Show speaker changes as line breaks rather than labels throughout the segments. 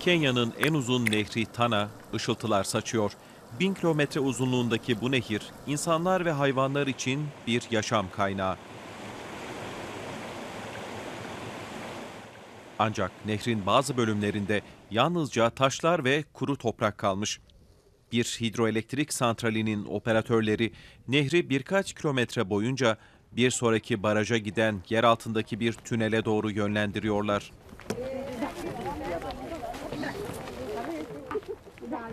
Kenya'nın en uzun nehri Tana ışıltılar saçıyor. Bin kilometre uzunluğundaki bu nehir insanlar ve hayvanlar için bir yaşam kaynağı. Ancak nehrin bazı bölümlerinde yalnızca taşlar ve kuru toprak kalmış. Bir hidroelektrik santralinin operatörleri nehri birkaç kilometre boyunca bir sonraki baraja giden yer altındaki bir tünele doğru yönlendiriyorlar.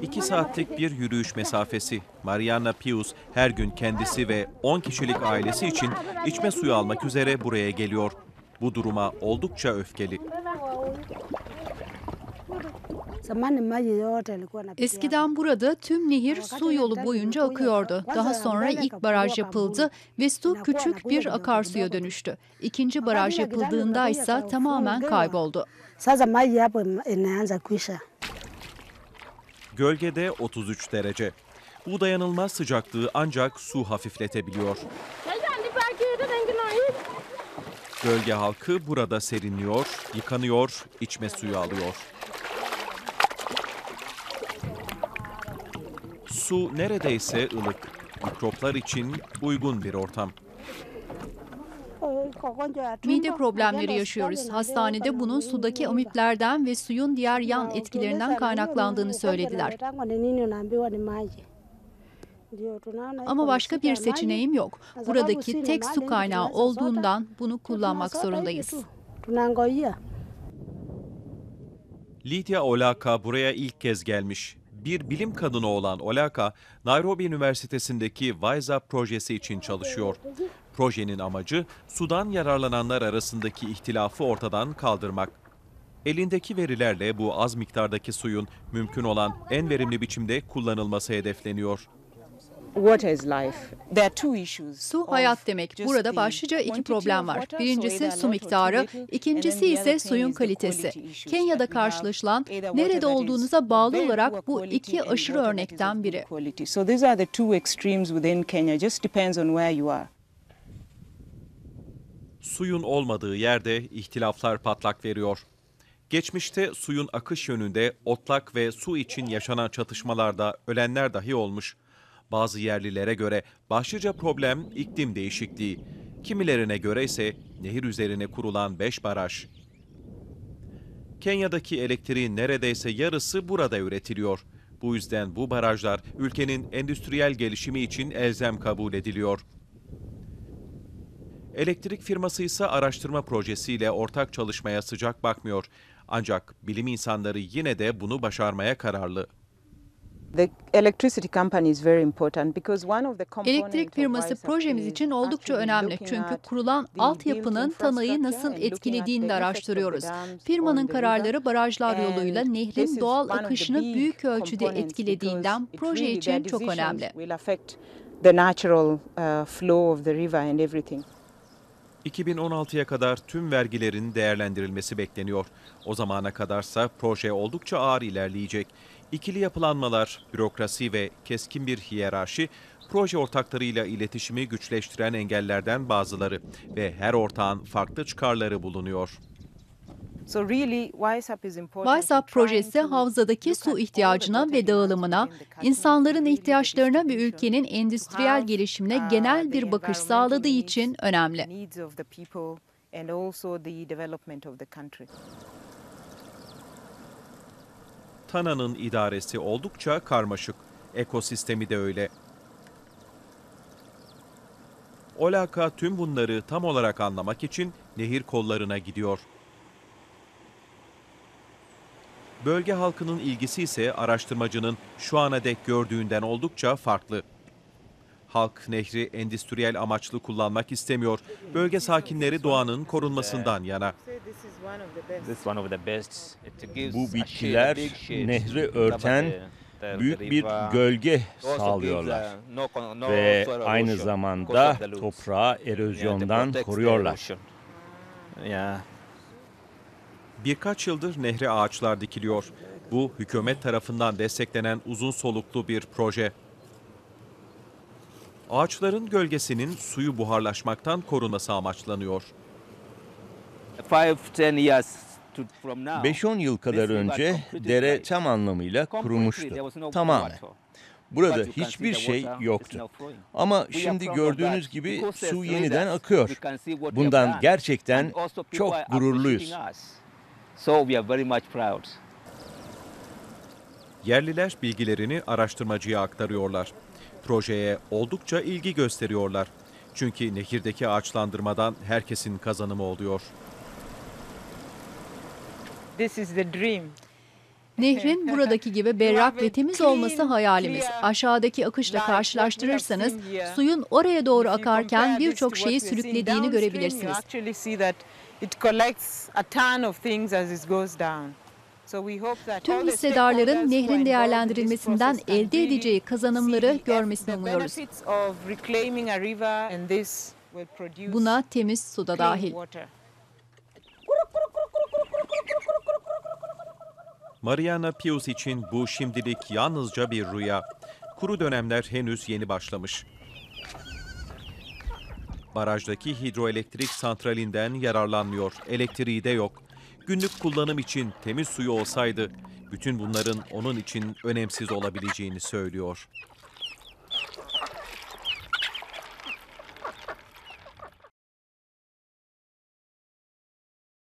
İki saatlik bir yürüyüş mesafesi. Mariana Pius her gün kendisi ve 10 kişilik ailesi için içme suyu almak üzere buraya geliyor. Bu duruma oldukça öfkeli.
Eskiden burada tüm nehir su yolu boyunca akıyordu. Daha sonra ilk baraj yapıldı ve su küçük bir akarsuya dönüştü. İkinci baraj yapıldığında ise tamamen kayboldu.
Gölgede 33 derece. Bu dayanılmaz sıcaklığı ancak su hafifletebiliyor. Gölge halkı burada serinliyor, yıkanıyor, içme suyu alıyor. Su neredeyse ılık. Mikroplar için uygun bir ortam.
Mide problemleri yaşıyoruz. Hastanede bunun sudaki amiplerden ve suyun diğer yan etkilerinden kaynaklandığını söylediler. Ama başka bir seçeneğim yok. Buradaki tek su kaynağı olduğundan bunu kullanmak zorundayız.
Lydia Olaka buraya ilk kez gelmiş. Bir bilim kadını olan Olaka, Nairobi Üniversitesi'ndeki WISA projesi için çalışıyor. Projenin amacı sudan yararlananlar arasındaki ihtilafı ortadan kaldırmak. Elindeki verilerle bu az miktardaki suyun mümkün olan en verimli biçimde kullanılması hedefleniyor.
Water is life. There are two issues.
Su hayat demek. Burada başlıca iki problem var. Birincisi su miktarı, ikincisi ise suyun kalitesi. Kenya'da karşılaşılan nerede olduğunuza bağlı olarak bu iki aşırı örnekten biri.
Suyun olmadığı yerde ihtilaflar patlak veriyor. Geçmişte suyun akış yönünde otlak ve su için yaşanan çatışmalarda ölenler dahi olmuş. Bazı yerlilere göre başlıca problem iklim değişikliği. Kimilerine göre ise nehir üzerine kurulan 5 baraj. Kenya'daki elektriğin neredeyse yarısı burada üretiliyor. Bu yüzden bu barajlar ülkenin endüstriyel gelişimi için elzem kabul ediliyor. Elektrik firması ise araştırma projesiyle ortak çalışmaya sıcak bakmıyor. Ancak bilim insanları yine de bunu başarmaya kararlı.
Elektrik firması projemiz için oldukça önemli. Çünkü kurulan altyapının Tana'yı nasıl etkilediğini de araştırıyoruz. Firmanın kararları barajlar yoluyla nehrin doğal akışını büyük ölçüde etkilediğinden proje için çok önemli.
2016'ya kadar tüm vergilerin değerlendirilmesi bekleniyor. O zamana kadarsa proje oldukça ağır ilerleyecek. İkili yapılanmalar, bürokrasi ve keskin bir hiyerarşi proje ortaklarıyla iletişimi güçleştiren engellerden bazıları ve her ortağın farklı çıkarları bulunuyor.
For
projesi havzadaki su ihtiyacına ve dağılımına, insanların ihtiyaçlarına ve ülkenin endüstriyel gelişimine
uh,
genel bir bakış sağladığı için önemli.
Tana'nın idaresi oldukça karmaşık. Ekosistemi de öyle. Olaka tüm bunları tam olarak anlamak için nehir kollarına gidiyor. Bölge halkının ilgisi ise araştırmacının şu ana dek gördüğünden oldukça farklı. Halk nehri endüstriyel amaçlı kullanmak istemiyor. Bölge sakinleri doğanın korunmasından yana.
Bu bitkiler nehri örten büyük bir gölge sağlıyorlar
uh, no
ve aynı zamanda toprağı erozyondan koruyorlar.
Birkaç yıldır nehre ağaçlar dikiliyor. Bu hükümet tarafından desteklenen uzun soluklu bir proje. Ağaçların gölgesinin suyu buharlaşmaktan korunması amaçlanıyor.
Five, ten years to from now,
5-10 yıl kadar önce dere tam anlamıyla kurumuştu. Tamamen. Burada hiçbir şey yoktu. Ama şimdi gördüğünüz gibi su yeniden akıyor. Bundan gerçekten çok gururluyuz.
So we are very much proud.
Yerliler bilgilerini araştırmacıya aktarıyorlar. Projeye oldukça ilgi gösteriyorlar. Çünkü nehirdeki ağaçlandırmadan herkesin kazanımı oluyor.
This is the dream.
Nehrin buradaki gibi berrak ve temiz olması hayalimiz. Aşağıdaki akışla karşılaştırırsanız suyun oraya doğru akarken birçok şeyi sürüklediğini görebilirsiniz. Tüm hissedarların nehrin değerlendirilmesinden elde edeceği kazanımları görmesini umuyoruz. Buna temiz su da dahil.
Mariana Pius için bu şimdilik yalnızca bir rüya. Kuru dönemler henüz yeni başlamış. Barajdaki hidroelektrik santralinden yararlanmıyor. Elektriği de yok. Günlük kullanım için temiz suyu olsaydı bütün bunların onun için önemsiz olabileceğini söylüyor.